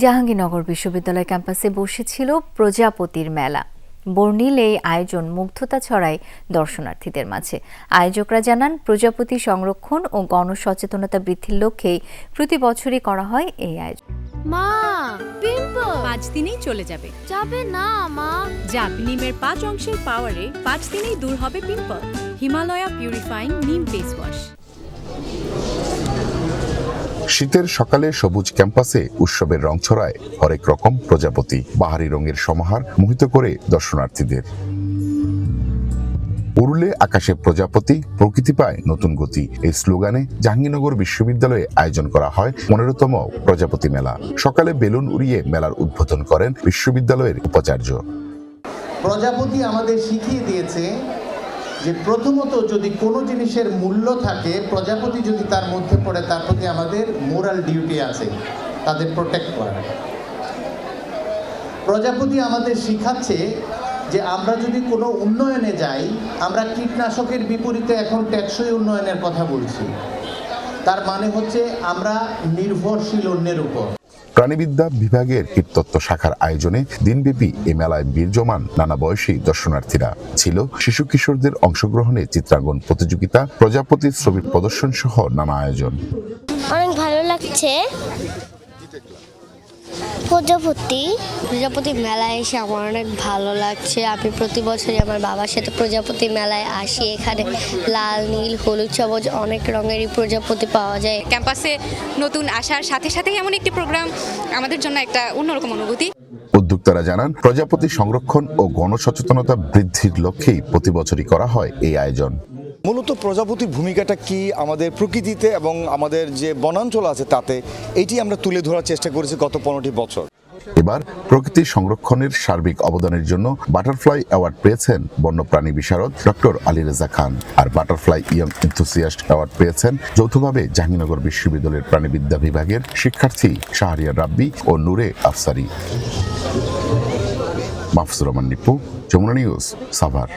জাহাঙ্গীরনগর বিশ্ববিদ্যালয় ক্যাম্পাসে বসেছিল প্রজাপতির মেলা। বর্ণিল এই আয়োজন মুগ্ধতা ছড়ায় দর্শনার্থীদের মাঝে। আয়োজকরা জানান প্রজাপতি সংরক্ষণ ও গণসচেতনতা বৃদ্ধির লক্ষ্যেই প্রতি বছরই করা হয় এই আয়োজন। মা পিম্পল! পাঁচ দিনেই চলে যাবে। যাবে না মা। যাক নিমের পাঁচ অংশের পাওয়ারে পাঁচ দিনেই দূর হবে pimple. Himalaya purifying neem face wash. শীতের সকালে সবুজ ক্যাম্পাসে উৎসবের রং ছড়ায় হরেক রকম প্রজাপতি, বাহারি রঙের সমাহার মোহিত করে দর্শনার্থীদের। উড়লে আকাশে প্রজাপতি, প্রকৃতি পায় নতুন গতি। এই স্লোগানে জাহাঙ্গীরনগর বিশ্ববিদ্যালয়ে আয়োজন করা হয় পনেরোতম প্রজাপতি মেলা। সকালে বেলুন উড়িয়ে মেলার উদ্বোধন করেন বিশ্ববিদ্যালয়ের উপাচার্য। প্রজাপতি আমাদের শিখিয়ে দিয়েছে যে প্রথমত যদি কোনো জিনিসের মূল্য থাকে, প্রজাপতি যদি তার মধ্যে পড়ে, তার প্রতি আমাদের মোরাল ডিউটি আছে, তাদের প্রোটেক্ট করা। প্রজাপতি আমাদের শিখাচ্ছে যে আমরা যদি কোনো উন্নয়নে যাই, আমরা কীটনাশকের বিপরীতে এখন টেকসই উন্নয়নের কথা বলছি। তার মানে হচ্ছে আমরা নির্ভরশীল অন্যের উপর। প্রাণীবিদ্যা বিভাগের কীটতত্ত্ব শাখার আয়োজনে দিনব্যাপী এ মেলায় বীরজমান নানা বয়সী দর্শনার্থীরা ছিল। শিশু কিশোরদের অংশগ্রহণে চিত্রাঙ্গন প্রতিযোগিতা, প্রজাপতির ছবির প্রদর্শন সহ নানা আয়োজন। অনেক ভালো লাগছে। প্রজাপতি? প্রজাপতি মেলায় এসে আমার অনেক ভালো লাগছে। আমি প্রতি বছরই আমার বাবার সাথে প্রজাপতি মেলায় আসি। এখানে লাল নীল হলুদ সবুজ অনেক রঙেরই প্রজাপতি পাওয়া যায়। ক্যাম্পাসে নতুন আসার সাথে সাথেই এমন একটি প্রোগ্রাম আমাদের জন্য একটা অন্যরকম অনুভূতি। উদ্যোক্তারা জানান প্রজাপতি সংরক্ষণ ও গণসচেতনতা বৃদ্ধির লক্ষ্যেই প্রতি বছরই করা হয় এই আয়োজন। মূলত প্রজাপতির ভূমিকাটা কি আমাদের প্রকৃতিতে এবং আমাদের যে বনাঞ্চল আছে তাতে, এটি আমরা তুলে ধরার চেষ্টা করেছি গত পনেরোটি বছর। এবার প্রকৃতি সংরক্ষণের সার্বিক অবদানের জন্য বাটারফ্লাই অ্যাওয়ার্ড পেয়েছেন বন্যপ্রাণী বিশারদ ডক্টর আলী রেজা খান। আর বাটারফ্লাই ইয়ং এনথুসিয়াস্ট অ্যাওয়ার্ড পেয়েছেন যৌথভাবে জাহাঙ্গীরনগর বিশ্ববিদ্যালয়ের প্রাণীবিদ্যা বিভাগের শিক্ষার্থী শাহরিয়ার রাব্বি ও নূরে আফসারি। মাহফুজুর রহমান নিপু যমুনা নিউজ, সাভার।